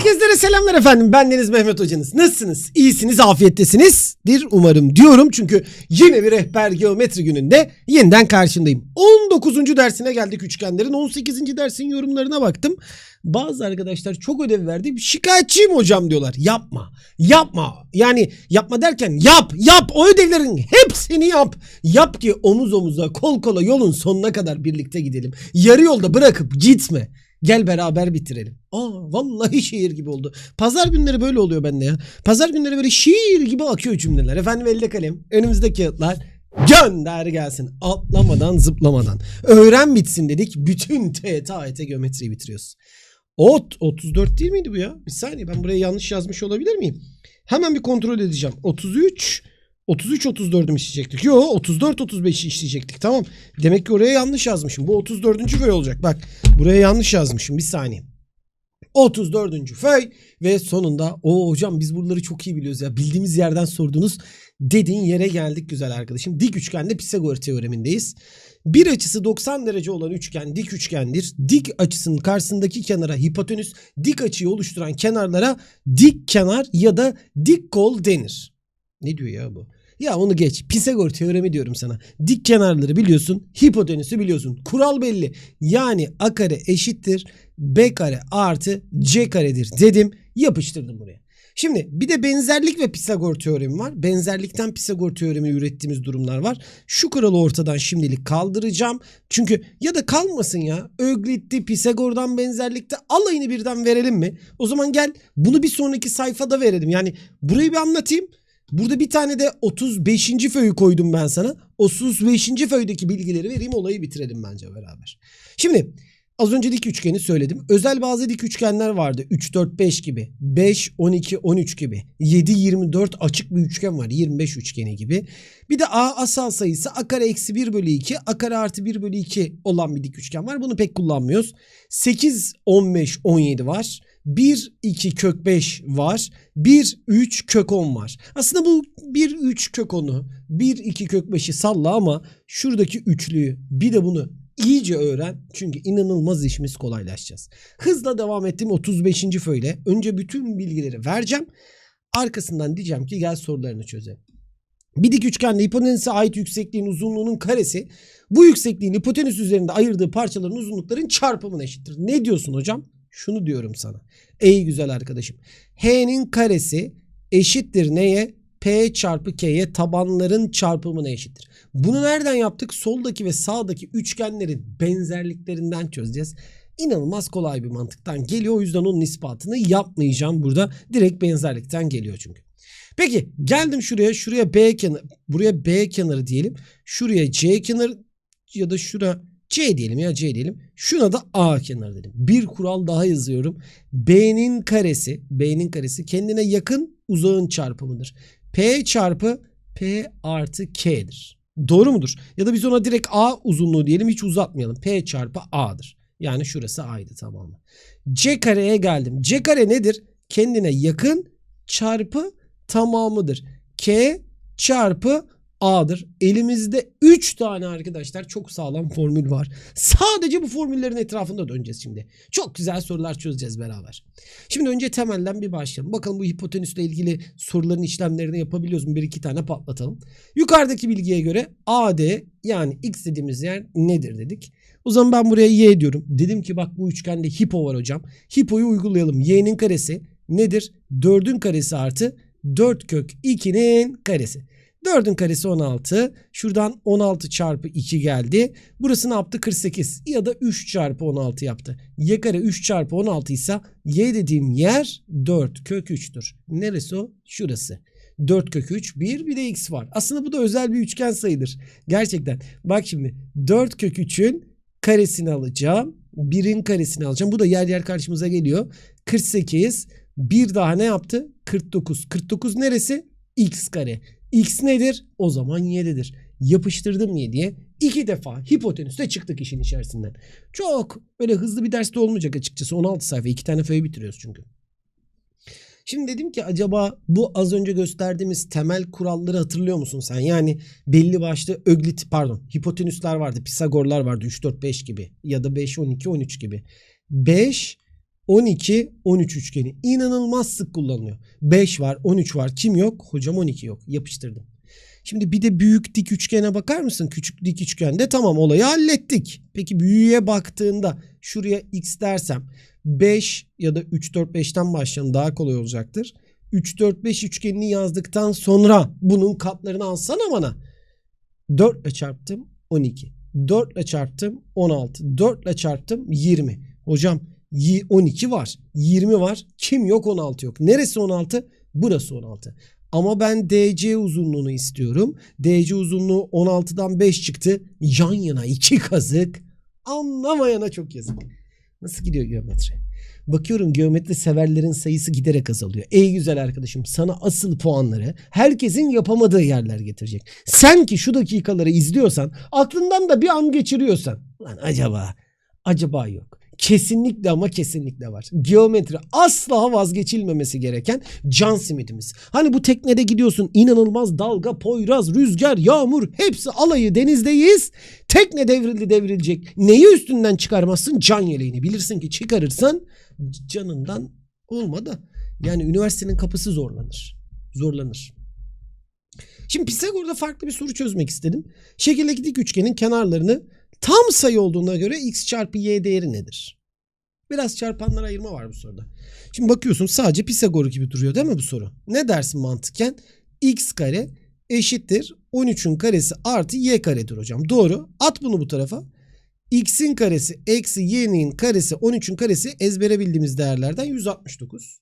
Herkeslere selamlar efendim. Ben Deniz Mehmet Hocanız. Nasılsınız? İyisiniz, afiyettesinizdir umarım diyorum. Çünkü yine bir rehber geometri gününde yeniden karşındayım. 19. dersine geldik üçgenlerin. 18. dersin yorumlarına baktım. Bazı arkadaşlar çok ödev verdi. Şikayetçiyim hocam diyorlar. Yapma. Yapma. Yani yapma derken yap. Yap. O ödevlerin hepsini yap. Yap ki omuz omuza kol kola yolun sonuna kadar birlikte gidelim. Yarı yolda bırakıp gitme. Gel beraber bitirelim. Aa vallahi şiir gibi oldu. Pazar günleri böyle oluyor bende ya. Pazar günleri böyle şiir gibi akıyor cümleler. Efendim elde kalem, önümüzde kağıtlar. Gönder gelsin. Atlamadan zıplamadan. Öğren bitsin dedik. Bütün TET AET geometriyi bitiriyoruz. Ot 34 değil miydi bu ya? Bir saniye ben buraya yanlış yazmış olabilir miyim? Hemen bir kontrol edeceğim. 33 33 34'üm işleyecektik. Yo 34 35'i işleyecektik. Tamam. Demek ki oraya yanlış yazmışım. Bu 34. föy olacak. Bak buraya yanlış yazmışım. Bir saniye. 34. föy ve sonunda o hocam biz buraları çok iyi biliyoruz ya. Bildiğimiz yerden sordunuz. Dediğin yere geldik güzel arkadaşım. Dik üçgende Pisagor teoremindeyiz. Bir açısı 90 derece olan üçgen dik üçgendir. Dik açısının karşısındaki kenara hipotenüs, dik açıyı oluşturan kenarlara dik kenar ya da dik kol denir. Ne diyor ya bu? Ya onu geç. Pisagor teoremi diyorum sana. Dik kenarları biliyorsun. Hipotenüsü biliyorsun. Kural belli. Yani a kare eşittir b kare artı c karedir dedim. Yapıştırdım buraya. Şimdi bir de benzerlik ve Pisagor teoremi var. Benzerlikten Pisagor teoremi ürettiğimiz durumlar var. Şu kuralı ortadan şimdilik kaldıracağım. Çünkü ya da kalmasın ya. Öglit'ti, Pisagor'dan benzerlikte alayını birden verelim mi? O zaman gel bunu bir sonraki sayfada verelim. Yani burayı bir anlatayım. Burada bir tane de 35. föyü koydum ben sana. 35. föydeki bilgileri vereyim olayı bitirelim bence beraber. Şimdi az önce dik üçgeni söyledim. Özel bazı dik üçgenler vardı. 3, 4, 5 gibi. 5, 12, 13 gibi. 7, 24 açık bir üçgen var. 25 üçgeni gibi. Bir de A asal sayısı A kare eksi 1 bölü 2. A kare artı 1 bölü 2 olan bir dik üçgen var. Bunu pek kullanmıyoruz. 8, 15, 17 var. 1, 2 kök 5 var. 1, 3 kök 10 var. Aslında bu 1, 3 kök 10'u 1, 2 kök 5'i salla ama şuradaki üçlüyü bir de bunu iyice öğren. Çünkü inanılmaz işimiz kolaylaşacağız. Hızla devam ettiğim 35. föyle önce bütün bilgileri vereceğim. Arkasından diyeceğim ki gel sorularını çözelim. Bir dik üçgende hipotenüse ait yüksekliğin uzunluğunun karesi bu yüksekliğin hipotenüs üzerinde ayırdığı parçaların uzunlukların çarpımına eşittir. Ne diyorsun hocam? Şunu diyorum sana. Ey güzel arkadaşım. H'nin karesi eşittir neye? P çarpı K'ye tabanların çarpımına eşittir. Bunu nereden yaptık? Soldaki ve sağdaki üçgenlerin benzerliklerinden çözeceğiz. İnanılmaz kolay bir mantıktan geliyor. O yüzden onun ispatını yapmayacağım burada. Direkt benzerlikten geliyor çünkü. Peki geldim şuraya. Şuraya B kenarı. Buraya B kenarı diyelim. Şuraya C kenarı ya da şura C diyelim ya C diyelim. Şuna da A kenarı dedim. Bir kural daha yazıyorum. B'nin karesi, B'nin karesi kendine yakın uzağın çarpımıdır. P çarpı P artı K'dir. Doğru mudur? Ya da biz ona direkt A uzunluğu diyelim hiç uzatmayalım. P çarpı A'dır. Yani şurası A'ydı tamamı. C kareye geldim. C kare nedir? Kendine yakın çarpı tamamıdır. K çarpı A'dır. Elimizde 3 tane arkadaşlar çok sağlam formül var. Sadece bu formüllerin etrafında döneceğiz şimdi. Çok güzel sorular çözeceğiz beraber. Şimdi önce temelden bir başlayalım. Bakalım bu hipotenüsle ilgili soruların işlemlerini yapabiliyoruz mu? Bir iki tane patlatalım. Yukarıdaki bilgiye göre AD yani X dediğimiz yer nedir dedik. O zaman ben buraya Y diyorum. Dedim ki bak bu üçgende hipo var hocam. Hipoyu uygulayalım. Y'nin karesi nedir? 4'ün karesi artı 4 kök 2'nin karesi. 4'ün karesi 16. Şuradan 16 çarpı 2 geldi. Burası ne yaptı? 48 ya da 3 çarpı 16 yaptı. Y kare 3 çarpı 16 ise y dediğim yer 4 kök 3'tür. Neresi o? Şurası. 4 kök 3 1 bir de x var. Aslında bu da özel bir üçgen sayıdır. Gerçekten. Bak şimdi 4 kök 3'ün karesini alacağım. 1'in karesini alacağım. Bu da yer yer karşımıza geliyor. 48 bir daha ne yaptı? 49. 49 neresi? X kare. X nedir? O zaman 7'dir. Yapıştırdım 7'ye. İki defa hipotenüste çıktık işin içerisinden. Çok böyle hızlı bir derste olmayacak açıkçası. 16 sayfa. iki tane föy bitiriyoruz çünkü. Şimdi dedim ki acaba bu az önce gösterdiğimiz temel kuralları hatırlıyor musun sen? Yani belli başlı öglit pardon hipotenüsler vardı. Pisagorlar vardı 3 4 5 gibi ya da 5 12 13 gibi. 5 12, 13 üçgeni. İnanılmaz sık kullanılıyor. 5 var, 13 var. Kim yok? Hocam 12 yok. Yapıştırdım. Şimdi bir de büyük dik üçgene bakar mısın? Küçük dik üçgende tamam olayı hallettik. Peki büyüğe baktığında şuraya x dersem 5 ya da 3 4 5'ten başlayalım daha kolay olacaktır. 3 4 5 üçgenini yazdıktan sonra bunun katlarını alsana bana. 4 ile çarptım 12. 4 ile çarptım 16. 4 ile çarptım 20. Hocam 12 var. 20 var. Kim yok 16 yok. Neresi 16? Burası 16. Ama ben DC uzunluğunu istiyorum. DC uzunluğu 16'dan 5 çıktı. Yan yana iki kazık. Anlamayana çok yazık. Nasıl gidiyor geometri? Bakıyorum geometri severlerin sayısı giderek azalıyor. Ey güzel arkadaşım sana asıl puanları herkesin yapamadığı yerler getirecek. Sen ki şu dakikaları izliyorsan aklından da bir an geçiriyorsan. Lan acaba acaba yok. Kesinlikle ama kesinlikle var. Geometri asla vazgeçilmemesi gereken can simidimiz. Hani bu teknede gidiyorsun inanılmaz dalga, poyraz, rüzgar, yağmur hepsi alayı denizdeyiz. Tekne devrildi devrilecek. Neyi üstünden çıkarmazsın? Can yeleğini. Bilirsin ki çıkarırsan canından olmadı. Yani üniversitenin kapısı zorlanır. Zorlanır. Şimdi Pisagor'da farklı bir soru çözmek istedim. Şekildeki dik üçgenin kenarlarını tam sayı olduğuna göre x çarpı y değeri nedir? Biraz çarpanlara ayırma var bu soruda. Şimdi bakıyorsun sadece Pisagor gibi duruyor değil mi bu soru? Ne dersin mantıken? x kare eşittir 13'ün karesi artı y karedir hocam. Doğru. At bunu bu tarafa. x'in karesi eksi y'nin karesi 13'ün karesi ezbere bildiğimiz değerlerden 169.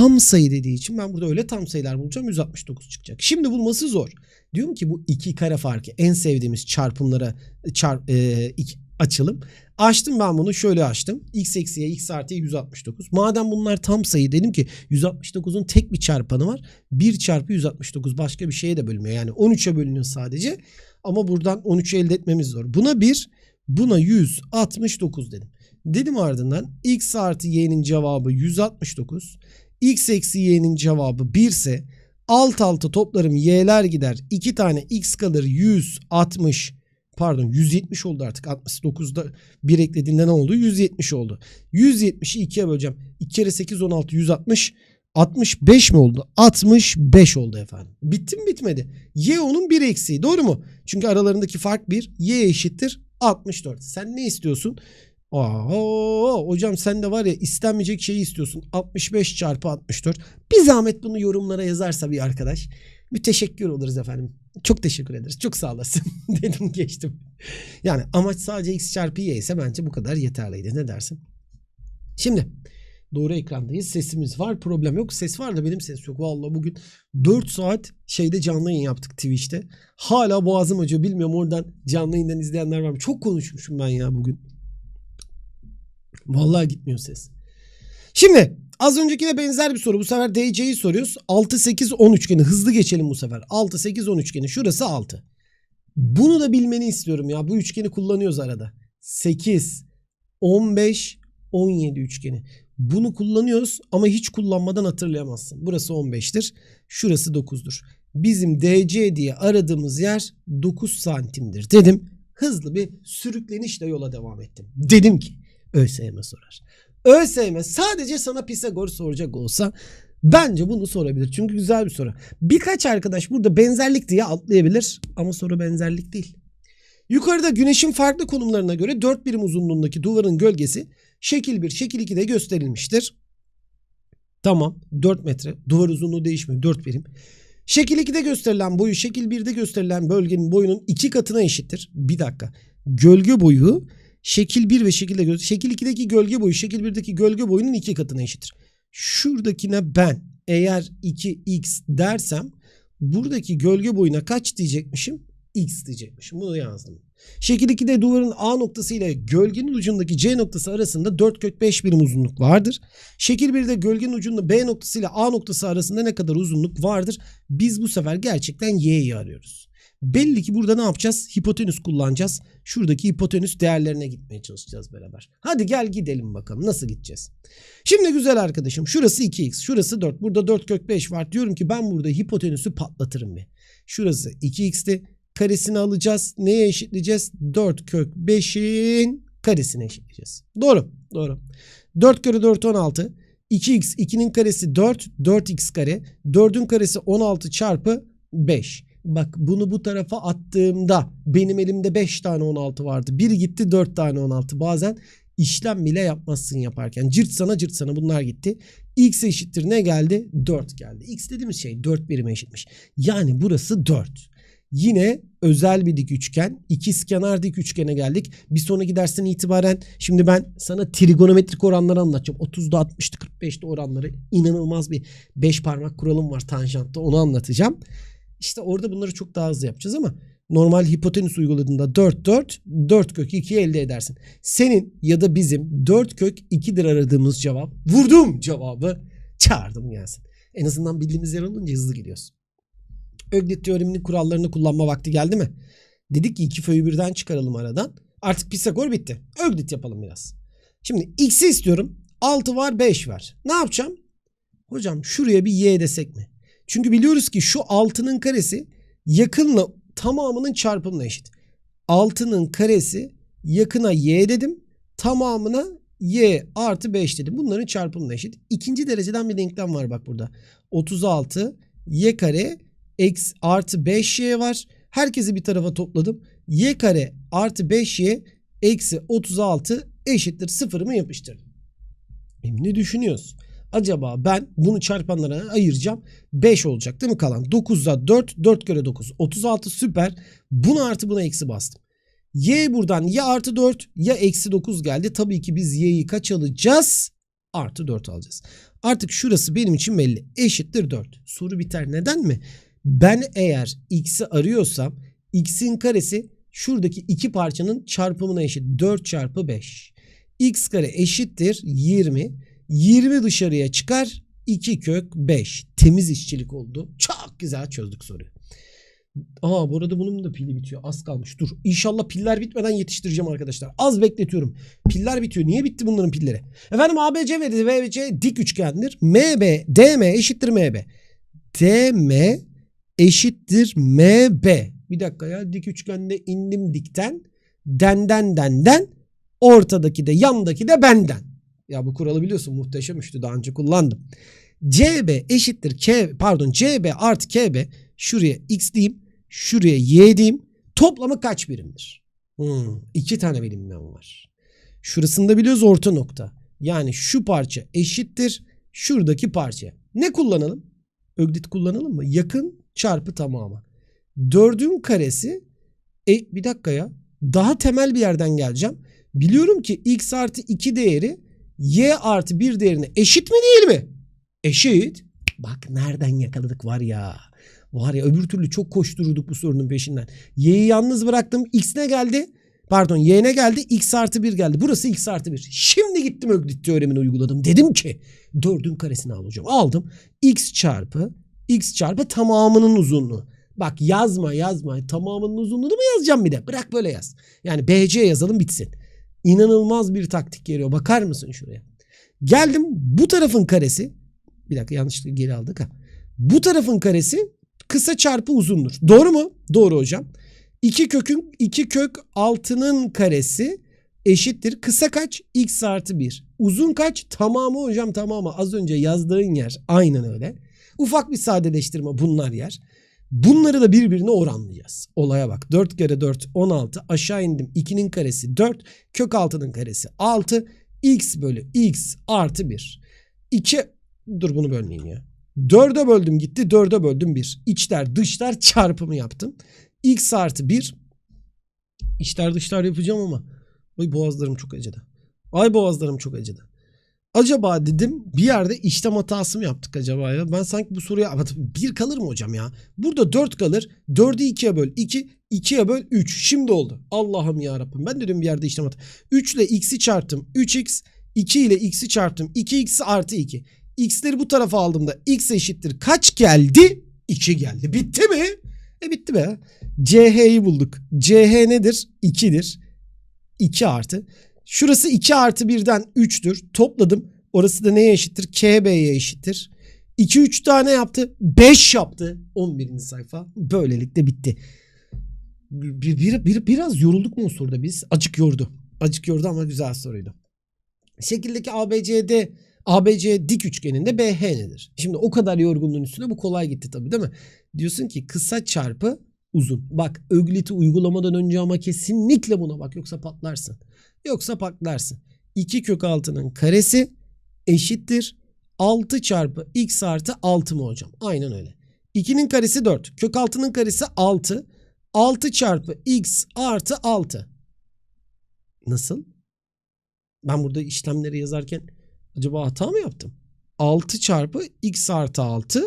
Tam sayı dediği için ben burada öyle tam sayılar bulacağım 169 çıkacak. Şimdi bulması zor. Diyorum ki bu iki kare farkı en sevdiğimiz çarpımlara çarp, e, iki- açılım. Açtım ben bunu şöyle açtım. x eksiye x artıya 169. Madem bunlar tam sayı dedim ki 169'un tek bir çarpanı var. 1 çarpı 169 başka bir şeye de bölünmüyor. Yani 13'e bölünüyor sadece. Ama buradan 13'ü elde etmemiz zor. Buna 1 buna 169 dedim. Dedim ardından x artı y'nin cevabı 169. x eksi y'nin cevabı 1 ise alt alta toplarım y'ler gider. 2 tane x kalır 160 pardon 170 oldu artık. 69'da 1 eklediğinde ne oldu? 170 oldu. 170'i 2'ye böleceğim. 2 kere 8 16 160 65 mi oldu? 65 oldu efendim. Bitti mi bitmedi? Y onun bir eksiği. Doğru mu? Çünkü aralarındaki fark 1 y eşittir 64 sen ne istiyorsun Aa, hocam sen de var ya istenmeyecek şeyi istiyorsun 65 çarpı 64 bir zahmet bunu yorumlara yazarsa bir arkadaş müteşekkir oluruz efendim çok teşekkür ederiz. Çok sağ olasın dedim geçtim. Yani amaç sadece x çarpı y ise bence bu kadar yeterliydi. Ne dersin? Şimdi doğru ekrandayız. Sesimiz var. Problem yok. Ses var da benim ses yok. Vallahi bugün 4 saat şeyde canlı yayın yaptık Twitch'te. Hala boğazım acıyor. Bilmiyorum oradan canlı yayından izleyenler var mı? Çok konuşmuşum ben ya bugün. Vallahi gitmiyor ses. Şimdi az öncekine benzer bir soru. Bu sefer DC'yi soruyoruz. 6, 8, 10 üçgeni. Hızlı geçelim bu sefer. 6, 8, 10 üçgeni. Şurası 6. Bunu da bilmeni istiyorum ya. Bu üçgeni kullanıyoruz arada. 8, 15, 17 üçgeni. Bunu kullanıyoruz ama hiç kullanmadan hatırlayamazsın. Burası 15'tir. Şurası 9'dur. Bizim DC diye aradığımız yer 9 santimdir dedim. Hızlı bir sürüklenişle yola devam ettim. Dedim ki ÖSYM sorar. ÖSYM sadece sana Pisagor soracak olsa bence bunu sorabilir. Çünkü güzel bir soru. Birkaç arkadaş burada benzerlik diye atlayabilir ama soru benzerlik değil. Yukarıda güneşin farklı konumlarına göre 4 birim uzunluğundaki duvarın gölgesi şekil 1, şekil 2'de gösterilmiştir. Tamam 4 metre. Duvar uzunluğu değişmiyor 4 birim. Şekil 2'de gösterilen boyu şekil 1'de gösterilen bölgenin boyunun 2 katına eşittir. Bir dakika. Gölge boyu şekil 1 ve şekilde gö- şekil 2'deki gölge boyu şekil 1'deki gölge boyunun 2 katına eşittir. Şuradakine ben eğer 2x dersem buradaki gölge boyuna kaç diyecekmişim? X diyecekmişim. Bunu yazdım. Şekil 2'de duvarın A noktası ile gölgenin ucundaki C noktası arasında 4 kök 5 birim uzunluk vardır. Şekil 1'de gölgenin ucunda B noktası ile A noktası arasında ne kadar uzunluk vardır? Biz bu sefer gerçekten Y'yi arıyoruz. Belli ki burada ne yapacağız? Hipotenüs kullanacağız. Şuradaki hipotenüs değerlerine gitmeye çalışacağız beraber. Hadi gel gidelim bakalım nasıl gideceğiz. Şimdi güzel arkadaşım şurası 2x şurası 4. Burada 4 kök 5 var. Diyorum ki ben burada hipotenüsü patlatırım bir. Şurası 2x'ti. Karesini alacağız. Neye eşitleyeceğiz? 4 kök 5'in karesini eşitleyeceğiz. Doğru. Doğru. 4 kere 4 16. 2x 2'nin karesi 4. 4x kare. 4'ün karesi 16 çarpı 5. Bak bunu bu tarafa attığımda benim elimde 5 tane 16 vardı. Biri gitti 4 tane 16. Bazen işlem bile yapmazsın yaparken. Cırt sana cırt sana bunlar gitti. X eşittir ne geldi? 4 geldi. X dediğimiz şey 4 birime eşitmiş. Yani burası 4. Yine özel bir dik üçgen. İkizkenar dik üçgene geldik. Bir sonraki dersten itibaren şimdi ben sana trigonometrik oranları anlatacağım. 30'da 60'da 45'te oranları inanılmaz bir 5 parmak kuralım var tanjantta onu anlatacağım. İşte orada bunları çok daha hızlı yapacağız ama normal hipotenüs uyguladığında 4 4 4 kök 2 elde edersin. Senin ya da bizim 4 kök 2'dir aradığımız cevap. Vurdum cevabı çağırdım gelsin. En azından bildiğimiz yer olunca hızlı gidiyoruz. Öklit teoreminin kurallarını kullanma vakti geldi mi? Dedik ki iki föyü birden çıkaralım aradan. Artık Pisagor bitti. Öklit yapalım biraz. Şimdi x'i istiyorum. 6 var 5 var. Ne yapacağım? Hocam şuraya bir y desek mi? Çünkü biliyoruz ki şu 6'nın karesi yakınla tamamının çarpımına eşit. 6'nın karesi yakına y dedim. Tamamına y artı 5 dedim. Bunların çarpımına eşit. İkinci dereceden bir denklem var bak burada. 36 y kare x artı 5y var. Herkesi bir tarafa topladım. y kare artı 5y eksi 36 eşittir sıfırımı yapıştırdım. Şimdi düşünüyoruz? Acaba ben bunu çarpanlara ayıracağım. 5 olacak değil mi kalan? 9'da 4, 4 kere 9. 36 süper. Buna artı buna eksi bastım. Y buradan ya artı 4 ya eksi 9 geldi. Tabii ki biz y'yi kaç alacağız? Artı 4 alacağız. Artık şurası benim için belli. Eşittir 4. Soru biter. Neden mi? Ben eğer x'i arıyorsam x'in karesi şuradaki iki parçanın çarpımına eşit. 4 çarpı 5. x kare eşittir 20. 20 dışarıya çıkar. 2 kök 5. Temiz işçilik oldu. Çok güzel çözdük soruyu. Aa bu arada bunun da pili bitiyor. Az kalmış. Dur. İnşallah piller bitmeden yetiştireceğim arkadaşlar. Az bekletiyorum. Piller bitiyor. Niye bitti bunların pilleri? Efendim ABC ve VC dik üçgendir. MB, DM eşittir MB. DM eşittir MB. Bir dakika ya. Dik üçgende indim dikten. Denden denden. Ortadaki de yandaki de benden. Ya bu kuralı biliyorsun muhteşem üçlü daha önce kullandım. CB eşittir K pardon CB artı KB şuraya X diyeyim şuraya Y diyeyim toplamı kaç birimdir? Hmm, iki tane birimden var. Şurasında biliyoruz orta nokta. Yani şu parça eşittir şuradaki parça. Ne kullanalım? Öglit kullanalım mı? Yakın çarpı tamamı. Dördün karesi e, bir dakika ya daha temel bir yerden geleceğim. Biliyorum ki x artı 2 değeri y artı 1 değerine eşit mi değil mi? Eşit. Bak nereden yakaladık var ya. Var ya öbür türlü çok koştururduk bu sorunun peşinden. Y'yi yalnız bıraktım. X ne geldi? Pardon Y ne geldi? X artı 1 geldi. Burası X artı 1. Şimdi gittim Öklit teoremini uyguladım. Dedim ki 4'ün karesini alacağım. Aldım. X çarpı X çarpı tamamının uzunluğu. Bak yazma yazma. Tamamının uzunluğunu mu yazacağım bir de? Bırak böyle yaz. Yani BC yazalım bitsin. İnanılmaz bir taktik geliyor. Bakar mısın şuraya? Geldim bu tarafın karesi. Bir dakika yanlışlıkla geri aldık ha. Bu tarafın karesi kısa çarpı uzundur. Doğru mu? Doğru hocam. 2 kökün 2 kök 6'nın karesi eşittir. Kısa kaç? X artı 1. Uzun kaç? Tamamı hocam tamamı. Az önce yazdığın yer. Aynen öyle. Ufak bir sadeleştirme bunlar yer. Bunları da birbirine oranlayacağız. Olaya bak. 4 kere 4 16. Aşağı indim. 2'nin karesi 4. Kök 6'nın karesi 6. X bölü X artı 1. 2 dur bunu bölmeyeyim ya. 4'e böldüm gitti. 4'e böldüm 1. İçler dışlar çarpımı yaptım. X artı 1. İçler dışlar yapacağım ama. Ay boğazlarım çok acıdı. Ay boğazlarım çok acıdı. Acaba dedim bir yerde işlem hatası mı yaptık acaba ya? Ben sanki bu soruya bir kalır mı hocam ya? Burada 4 kalır. 4'ü 2'ye böl 2. 2'ye böl 3. Şimdi oldu. Allah'ım ya Rabbim. Ben dedim bir yerde işlem hatası. 3 ile x'i çarptım. 3x. 2 ile x'i çarptım. 2x artı 2. X'leri bu tarafa aldığımda x eşittir. Kaç geldi? 2 geldi. Bitti mi? E bitti be. CH'yi bulduk. CH nedir? 2'dir. 2 artı. Şurası 2 artı 1'den 3'tür. Topladım. Orası da neye eşittir? KB'ye eşittir. 2 3 tane yaptı. 5 yaptı. 11. sayfa. Böylelikle bitti. Bir, bir, bir, biraz yorulduk mu soruda biz? Acık yordu. Acık yordu ama güzel soruydu. Şekildeki ABCD ABC dik üçgeninde BH nedir? Şimdi o kadar yorgunluğun üstüne bu kolay gitti tabii değil mi? Diyorsun ki kısa çarpı uzun. Bak Öglit'i uygulamadan önce ama kesinlikle buna bak yoksa patlarsın. Yoksa patlarsın. 2 kök altının karesi eşittir 6 çarpı x artı 6 mı hocam? Aynen öyle. 2'nin karesi 4. Kök altının karesi 6. 6 çarpı x artı 6. Nasıl? Ben burada işlemleri yazarken acaba hata mı yaptım? 6 çarpı x artı 6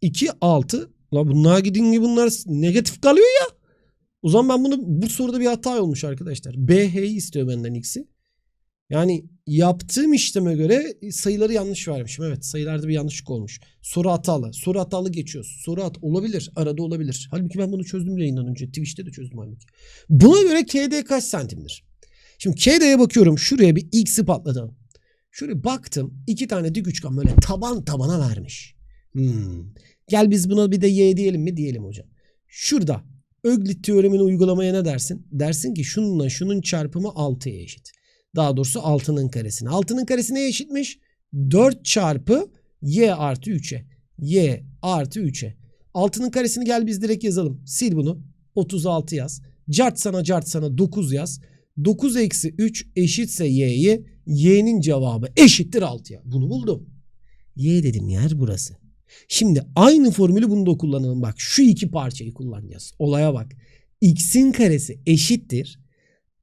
2 6 La bunlar gidin gibi bunlar negatif kalıyor ya. O zaman ben bunu bu soruda bir hata olmuş arkadaşlar. BH'yi istiyor benden x'i. Yani yaptığım işleme göre sayıları yanlış vermişim. Evet sayılarda bir yanlışlık olmuş. Soru hatalı. Soru hatalı geçiyoruz. Soru hat olabilir. Arada olabilir. Halbuki ben bunu çözdüm yayından önce. Twitch'te de çözdüm halbuki. Buna göre KD kaç santimdir? Şimdi KD'ye bakıyorum. Şuraya bir x'i patladım. Şuraya baktım. iki tane dik üçgen böyle taban tabana vermiş. Hmm. Gel biz buna bir de y diyelim mi? Diyelim hocam. Şurada Öglit teoremini uygulamaya ne dersin? Dersin ki şununla şunun çarpımı 6'ya eşit. Daha doğrusu 6'nın karesine. 6'nın karesi neye eşitmiş? 4 çarpı y artı 3'e. y artı 3'e. 6'nın karesini gel biz direkt yazalım. Sil bunu. 36 yaz. Cart sana cart sana 9 yaz. 9 eksi 3 eşitse y'ye. y'nin cevabı eşittir 6'ya. Bunu buldum. y dedim yer burası. Şimdi aynı formülü bunda kullanalım. Bak şu iki parçayı kullanacağız. Olaya bak. x'in karesi eşittir.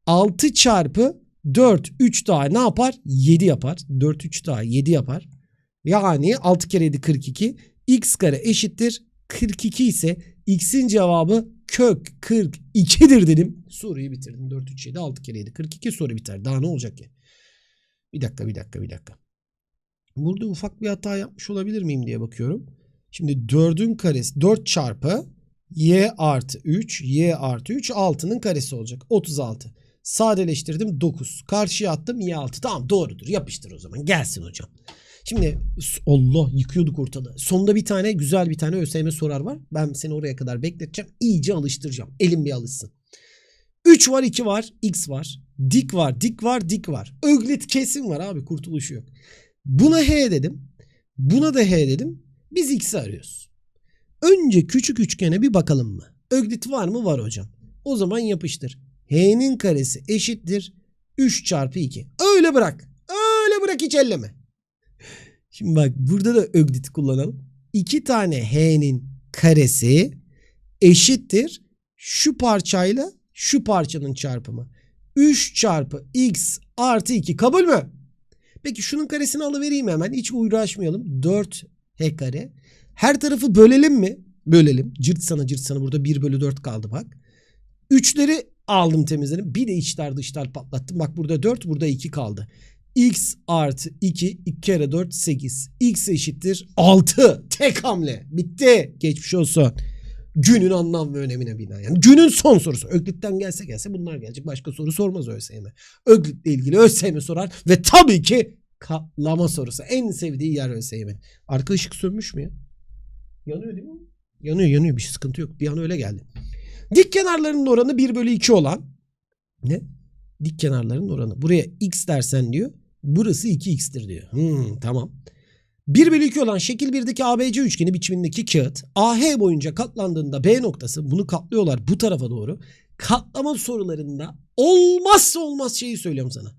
6 çarpı 4 3 daha ne yapar? 7 yapar. 4 3 daha 7 yapar. Yani 6 kere 7 42. x kare eşittir. 42 ise x'in cevabı kök 42'dir dedim. Soruyu bitirdim. 4 3 7 6 kere 7 42 soru biter. Daha ne olacak ki? Bir dakika bir dakika bir dakika. Burada ufak bir hata yapmış olabilir miyim diye bakıyorum. Şimdi 4'ün karesi 4 çarpı y artı 3 y artı 3 6'nın karesi olacak. 36. Sadeleştirdim 9. Karşıya attım y 6. Tamam doğrudur yapıştır o zaman gelsin hocam. Şimdi Allah yıkıyorduk ortalığı. Sonunda bir tane güzel bir tane ÖSYM sorar var. Ben seni oraya kadar bekleteceğim. İyice alıştıracağım. Elim bir alışsın. 3 var 2 var x var. Dik var dik var dik var. Öglit kesin var abi kurtuluşu yok. Buna H dedim. Buna da H dedim. Biz X'i arıyoruz. Önce küçük üçgene bir bakalım mı? Öglit var mı? Var hocam. O zaman yapıştır. H'nin karesi eşittir 3 çarpı 2. Öyle bırak. Öyle bırak hiç elleme. Şimdi bak burada da öglit kullanalım. 2 tane H'nin karesi eşittir şu parçayla şu parçanın çarpımı. 3 çarpı x artı 2 kabul mü? Peki şunun karesini alıvereyim hemen. Hiç uğraşmayalım. 4 h kare. Her tarafı bölelim mi? Bölelim. Cırt sana cırt sana burada 1 bölü 4 kaldı bak. Üçleri aldım temizledim. Bir de içler dışlar patlattım. Bak burada 4 burada 2 kaldı. x artı 2 2 kere 4 8. x eşittir 6. Tek hamle. Bitti. Geçmiş olsun. Günün anlam ve önemine bina. Yani günün son sorusu. Öklit'ten gelse gelse bunlar gelecek. Başka soru sormaz ÖSYM. Öklit'le ilgili ÖSYM sorar ve tabii ki katlama sorusu. En sevdiği yer ÖSYM'in. Arka ışık sönmüş mü ya? Yanıyor değil mi? Yanıyor yanıyor bir şey sıkıntı yok. Bir an öyle geldi. Dik kenarlarının oranı 1 bölü 2 olan ne? Dik kenarlarının oranı. Buraya x dersen diyor. Burası 2x'tir diyor. Hmm, tamam. 1 bölü 2 olan şekil 1'deki ABC üçgeni biçimindeki kağıt AH boyunca katlandığında B noktası bunu katlıyorlar bu tarafa doğru. Katlama sorularında olmazsa olmaz şeyi söylüyorum sana.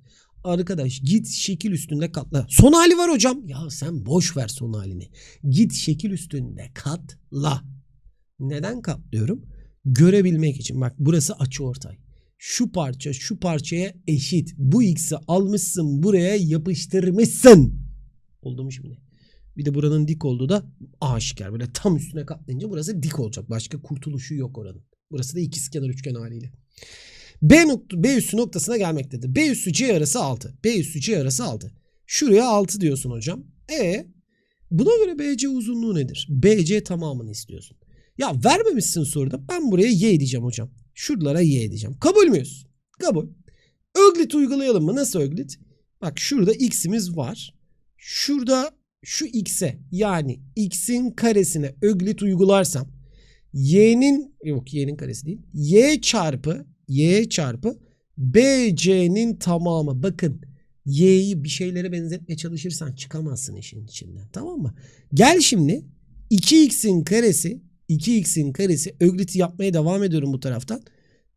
Arkadaş git şekil üstünde katla. Son hali var hocam. Ya sen boş ver son halini. Git şekil üstünde katla. Neden katlıyorum? Görebilmek için. Bak burası açı ortay. Şu parça şu parçaya eşit. Bu x'i almışsın buraya yapıştırmışsın. Oldu mu şimdi? Bir de buranın dik olduğu da aşikar. Böyle tam üstüne katlayınca burası dik olacak. Başka kurtuluşu yok oranın. Burası da ikizkenar üçgen haliyle. B, nokta, B üssü noktasına gelmektedir. B üssü C arası 6. B üssü C arası 6. Şuraya 6 diyorsun hocam. E buna göre BC uzunluğu nedir? BC tamamını istiyorsun. Ya vermemişsin soruda. Ben buraya Y diyeceğim hocam. Şuralara Y diyeceğim. Kabul müyüz? Kabul. Öglit uygulayalım mı? Nasıl öglit? Bak şurada x'imiz var. Şurada şu x'e yani x'in karesine öglit uygularsam y'nin yok y'nin karesi değil. y çarpı y çarpı BC'nin tamamı. Bakın Y'yi bir şeylere benzetmeye çalışırsan çıkamazsın işin içinden. Tamam mı? Gel şimdi 2x'in karesi 2x'in karesi Ögrit'i yapmaya devam ediyorum bu taraftan.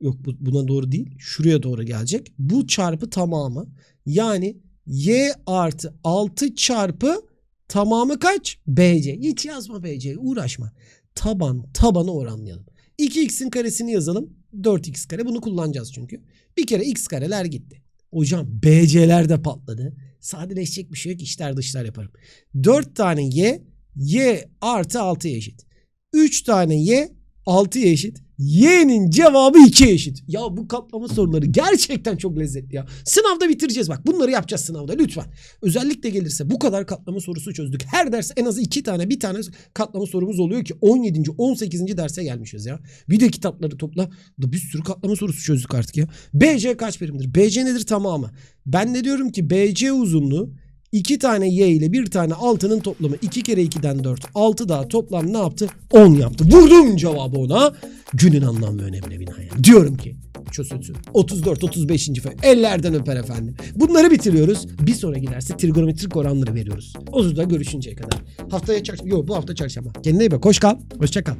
Yok bu, buna doğru değil. Şuraya doğru gelecek. Bu çarpı tamamı. Yani y artı 6 çarpı tamamı kaç? BC. Hiç yazma BC. Uğraşma. Taban tabanı oranlayalım. 2x'in karesini yazalım. 4x kare. Bunu kullanacağız çünkü. Bir kere x kareler gitti. Hocam BC'ler de patladı. Sadeleşecek bir şey yok. İçler dışlar yaparım. 4 tane y. Y artı 6'ya eşit. 3 tane y 6'ya eşit. Y'nin cevabı 2'ye eşit. Ya bu katlama soruları gerçekten çok lezzetli ya. Sınavda bitireceğiz bak. Bunları yapacağız sınavda lütfen. Özellikle gelirse bu kadar katlama sorusu çözdük. Her ders en az 2 tane bir tane katlama sorumuz oluyor ki 17. 18. derse gelmişiz ya. Bir de kitapları topla. Da bir sürü katlama sorusu çözdük artık ya. BC kaç birimdir? BC nedir tamamı? Ben ne diyorum ki BC uzunluğu 2 tane y ile bir tane 6'nın toplamı 2 kere 2'den 4. 6 daha toplam ne yaptı? 10 yaptı. Vurdum cevabı ona. Günün anlam ve önemine binaen. Diyorum ki çözülsün. 34 35. fe. Ellerden öper efendim. Bunları bitiriyoruz. Bir sonraki derste trigonometrik oranları veriyoruz. O da görüşünceye kadar. Haftaya çarşamba. Yok bu hafta çarşamba. Kendine iyi bak. Hoş kal. Hoşça kal.